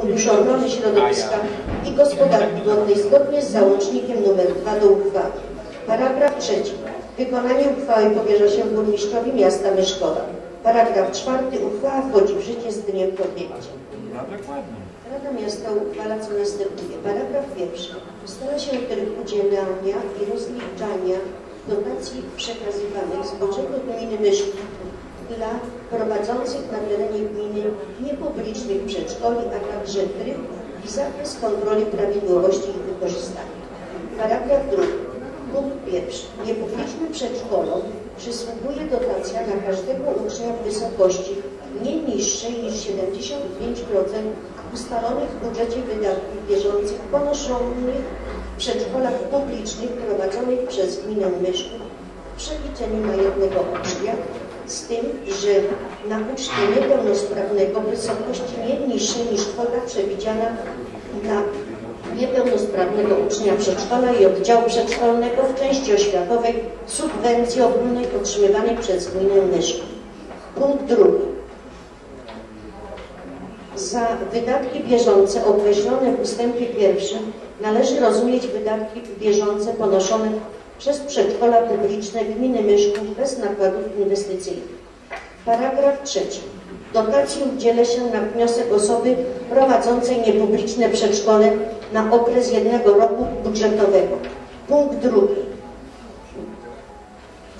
Ochrony Środowiska i Gospodarki Wodnej zgodnie z załącznikiem nr 2 do uchwały. Paragraf trzeci. Wykonanie uchwały powierza się burmistrzowi miasta Myszkowa. Paragraf czwarty. Uchwała wchodzi w życie z dniem podjęcia. No dokładnie. Rada Miasta uchwala co następuje. Paragraf pierwszy. Ustala się tryb udzielania i rozliczania dotacji przekazywanych z budżetu gminy Myszki dla prowadzących na terenie gminy niepublicznych przedszkoli, a także tryb i zakres kontroli prawidłowości ich wykorzystania. Paragraf drugi. Punkt pierwszy. Niepublicznym przedszkolom przysługuje dotacja na każdego ucznia w wysokości nie niższej niż 75% ustalonych w budżecie wydatków bieżących ponoszonych w przedszkolach publicznych prowadzonych przez gminę Myszków w przeliczeniu na jednego ucznia, z tym, że na ucznia niepełnosprawnego wysokości nie niższej niż kwota przewidziana dla niepełnosprawnego ucznia przedszkola i oddziału przedszkolnego w części oświatowej subwencji ogólnej otrzymywanej przez gminę Myszków. Punkt drugi. Za wydatki bieżące określone w ustępie pierwszym należy rozumieć wydatki bieżące ponoszone przez przedszkola publiczne gminy Myszków bez nakładów inwestycyjnych. Paragraf trzeci. Dotacji udziela się na wniosek osoby prowadzącej niepubliczne przedszkole na okres jednego roku budżetowego. Punkt drugi.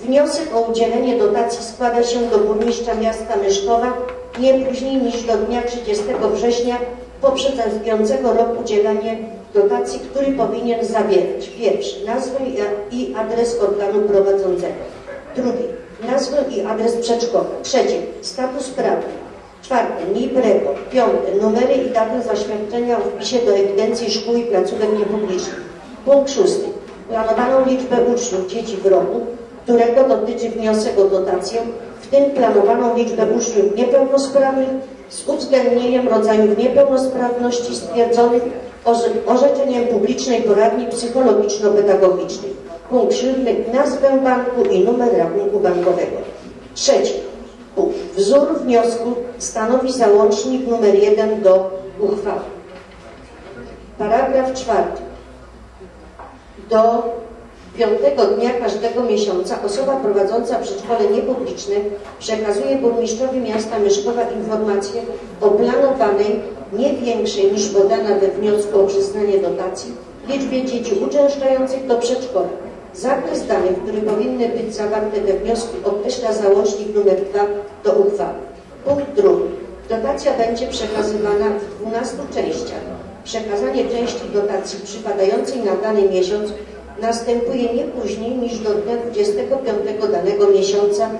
Wniosek o udzielenie dotacji składa się do burmistrza miasta Myszkowa nie później niż do dnia 30 września poprzedzającego rok udzielania dotacji, który powinien zawierać pierwszy nazwę i adres organu prowadzącego, drugi nazwę i adres przedszkola, trzeci status prawny, czwarty NIP, REPO, piąty numery i datę zaświadczenia o wpisie do ewidencji szkół i placówek niepublicznych. Punkt szósty. Planowaną liczbę uczniów dzieci w roku, którego dotyczy wniosek o dotację, w tym planowaną liczbę uczniów niepełnosprawnych z uwzględnieniem rodzajów niepełnosprawności stwierdzonych orzeczeniem publicznej poradni psychologiczno-pedagogicznej. Punkt siódmy. Nazwę banku i numer rachunku bankowego. Trzeci. Punkt. Wzór wniosku stanowi załącznik numer jeden do uchwały. Paragraf czwarty. Do piątego dnia każdego miesiąca osoba prowadząca przedszkole niepubliczne przekazuje burmistrzowi miasta Myszkowa informację o planowanej, nie większej niż podana we wniosku o przyznanie dotacji, liczbie dzieci uczęszczających do przedszkola. Zakres danych, które powinny być zawarte we wniosku określa załącznik nr 2 do uchwały. Punkt drugi. Dotacja będzie przekazywana w 12 częściach. Przekazanie części dotacji przypadającej na dany miesiąc następuje nie później niż do dnia 25 danego miesiąca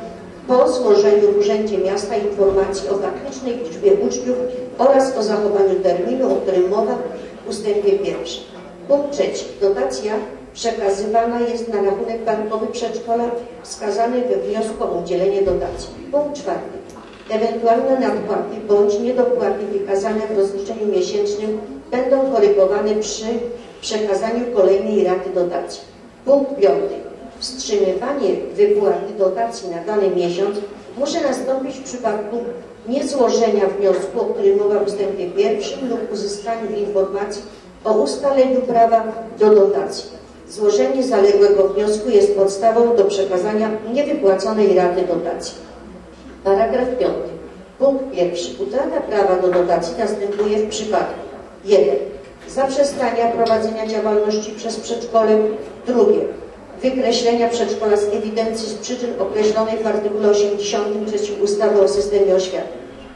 po złożeniu w Urzędzie Miasta informacji o faktycznej liczbie uczniów oraz o zachowaniu terminu, o którym mowa w ustępie pierwszym. Punkt trzeci. Dotacja przekazywana jest na rachunek bankowy przedszkola wskazany we wniosku o udzielenie dotacji. Punkt czwarty. Ewentualne nadpłaty bądź niedopłaty wykazane w rozliczeniu miesięcznym będą korygowane przy przekazaniu kolejnej raty dotacji. Punkt piąty. Wstrzymywanie wypłaty dotacji na dany miesiąc może nastąpić w przypadku niezłożenia wniosku, o którym mowa w ustępie pierwszym lub uzyskaniu informacji o ustaleniu prawa do dotacji. Złożenie zaległego wniosku jest podstawą do przekazania niewypłaconej raty dotacji. Paragraf 5. Punkt pierwszy. Utrata prawa do dotacji następuje w przypadku 1. Zaprzestania prowadzenia działalności przez przedszkole. Drugie. Wykreślenia przedszkola z ewidencji z przyczyn określonych w artykule 83 ustawy o systemie oświaty.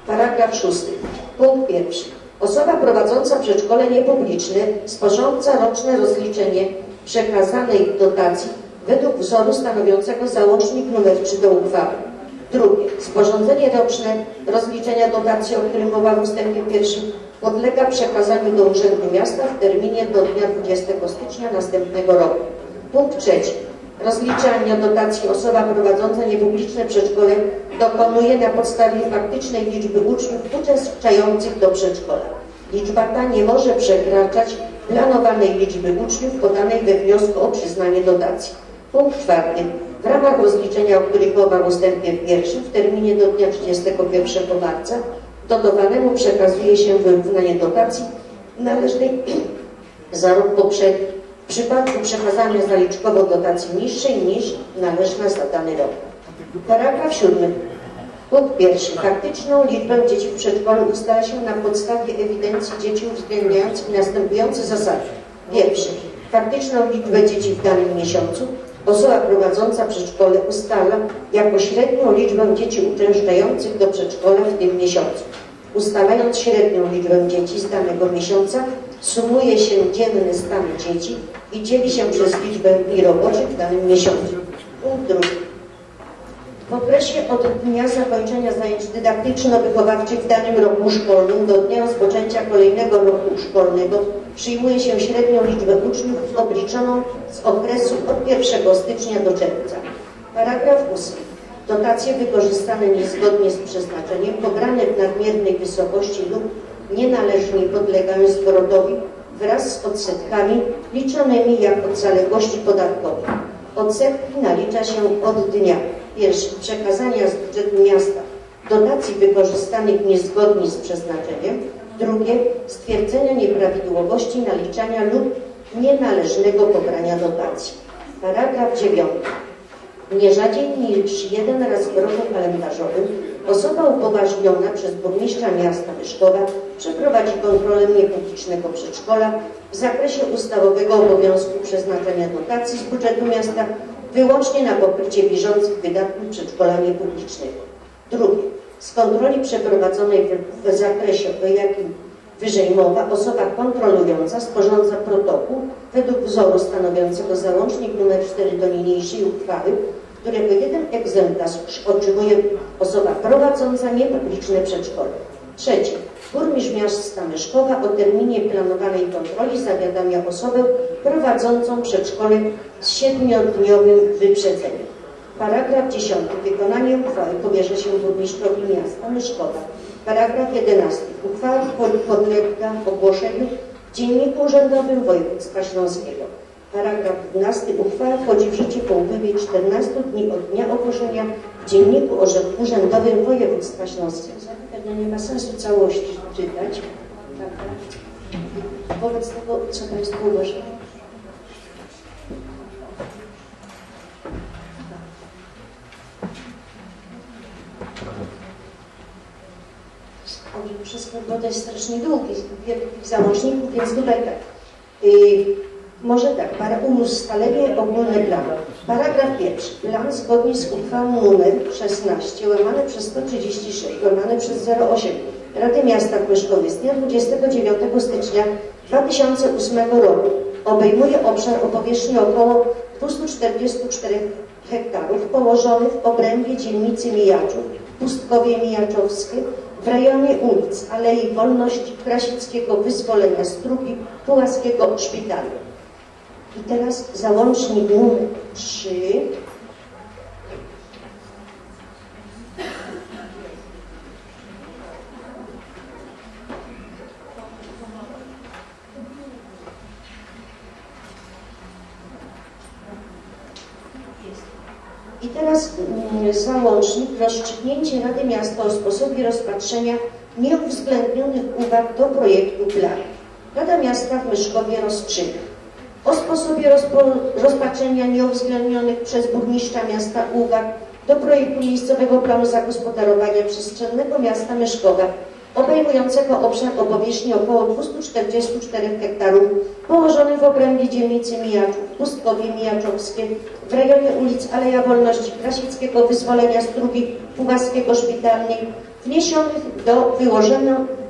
Paragraf 6. Punkt pierwszy. Osoba prowadząca przedszkole niepubliczne, sporządza roczne rozliczenie przekazanej dotacji według wzoru stanowiącego załącznik nr 3 do uchwały. Drugie. Sporządzenie roczne rozliczenia dotacji, o którym mowa w ustępie pierwszym, podlega przekazaniu do Urzędu Miasta w terminie do dnia 20 stycznia następnego roku. Punkt trzeci. Rozliczania dotacji osoba prowadząca niepubliczne przedszkole dokonuje na podstawie faktycznej liczby uczniów uczęszczających do przedszkola. Liczba ta nie może przekraczać planowanej liczby uczniów podanej we wniosku o przyznanie dotacji. Punkt czwarty. W ramach rozliczenia, o których mowa w ustępie pierwszym w terminie do dnia 31 marca dotowanemu przekazuje się wyrównanie dotacji należnej za rok poprzedni w przypadku przekazania zaliczkowo dotacji niższej niż należna za dany rok. Paragraf siódmy. Punkt pierwszy. Faktyczną liczbę dzieci w przedszkolu ustala się na podstawie ewidencji dzieci uwzględniających następujące zasady. Pierwszy. Faktyczną liczbę dzieci w danym miesiącu osoba prowadząca przedszkole ustala jako średnią liczbę dzieci uczęszczających do przedszkola w tym miesiącu. Ustalając średnią liczbę dzieci z danego miesiąca, sumuje się dzienny stan dzieci i dzieli się przez liczbę dni roboczych w danym miesiącu. Punkt drugi. W okresie od dnia zakończenia zajęć dydaktyczno-wychowawczych w danym roku szkolnym do dnia rozpoczęcia kolejnego roku szkolnego przyjmuje się średnią liczbę uczniów obliczoną z okresu od 1 stycznia do czerwca. Paragraf 8. Dotacje wykorzystane niezgodnie z przeznaczeniem, pobrane w nadmiernej wysokości lub nienależnie podlegają zwrotowi wraz z odsetkami liczonymi jak zaległości podatkowej. Odsetki nalicza się od dnia Pierwszy, przekazania z budżetu miasta dotacji wykorzystanych niezgodnie z przeznaczeniem. Drugie, stwierdzenia nieprawidłowości naliczania lub nienależnego pobrania dotacji. Paragraf 9. Nie rzadziej niż jeden raz w roku kalendarzowym osoba upoważniona przez burmistrza miasta Myszkowa przeprowadzi kontrolę niepublicznego przedszkola w zakresie ustawowego obowiązku przeznaczenia dotacji z budżetu miasta wyłącznie na pokrycie bieżących wydatków przedszkola niepublicznego. Drugie, z kontroli przeprowadzonej w, zakresie, o jakim wyżej mowa, osoba kontrolująca sporządza protokół według wzoru stanowiącego załącznik nr 4 do niniejszej uchwały, którego jeden egzemplarz otrzymuje osoba prowadząca niepubliczne przedszkole. Trzecie, burmistrz miasta Myszkowa o terminie planowanej kontroli zawiadamia osobę prowadzącą przedszkole z siedmiodniowym wyprzedzeniem. Paragraf 10. Wykonanie uchwały powierza się burmistrzowi miasta Myszkowa. Paragraf 11. Uchwała podlega ogłoszeniu w Dzienniku Urzędowym Województwa Śląskiego. Paragraf 12. Uchwała wchodzi w życie po upływie 14 dni od dnia ogłoszenia w Dzienniku Urzędowym Województwa Śląskiego. Zapewne nie ma sensu całości czytać. Wobec tego, co Państwo uważają? Bo jest strasznie długi, wielkich załączników, więc tutaj tak. Yy, może tak, para, ustalenie ogólne planu. Paragraf pierwszy. Plan zgodnie z uchwałą nr 16 łamane przez 136 łamane przez 08 Rady Miasta Płyszkowie z dnia 29 stycznia 2008 roku obejmuje obszar o powierzchni około 244 hektarów położony w obrębie dzielnicy Mijaczów, Pustkowie Mijaczowskie, w rejonie ulic Alei Wolności, Krasickiego Wyzwolenia, Strugi, Pułaskiego Szpitalu. I teraz załącznik numer 3. I teraz mm, załącznik rozstrzygnięcie Rady Miasta o sposobie rozpatrzenia nieuwzględnionych uwag do projektu planu. Rada Miasta w Myszkowie rozstrzyga o sposobie rozpatrzenia nieuwzględnionych przez burmistrza miasta uwag do projektu miejscowego planu zagospodarowania przestrzennego miasta Myszkowa obejmującego obszar o powierzchni około 244 hektarów położony w obrębie dzielnicy Mijaczów, Pustkowie Mijaczowskie w rejonie ulic Aleja Wolności Krasickiego, Wyzwolenia Strugi, Pułaskiego Szpitalnej wniesionych do,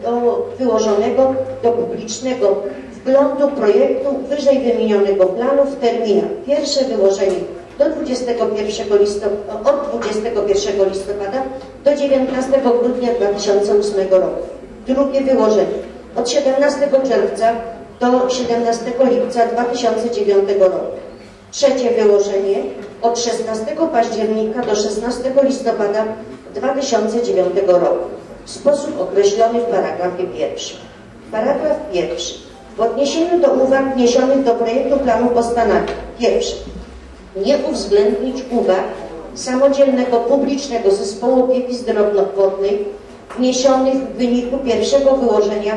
do wyłożonego do publicznego wglądu projektu wyżej wymienionego planu w terminach. Pierwsze wyłożenie do 21 listopada, od 21 listopada do 19 grudnia 2008 roku. Drugie wyłożenie od 17 czerwca do 17 lipca 2009 roku. Trzecie wyłożenie od 16 października do 16 listopada 2009 roku w sposób określony w paragrafie pierwszym. Paragraf pierwszy. W odniesieniu do uwag wniesionych do projektu planu postanawia pierwszy nie uwzględnić uwag samodzielnego publicznego zespołu opieki zdrowotnej wniesionych w wyniku pierwszego wyłożenia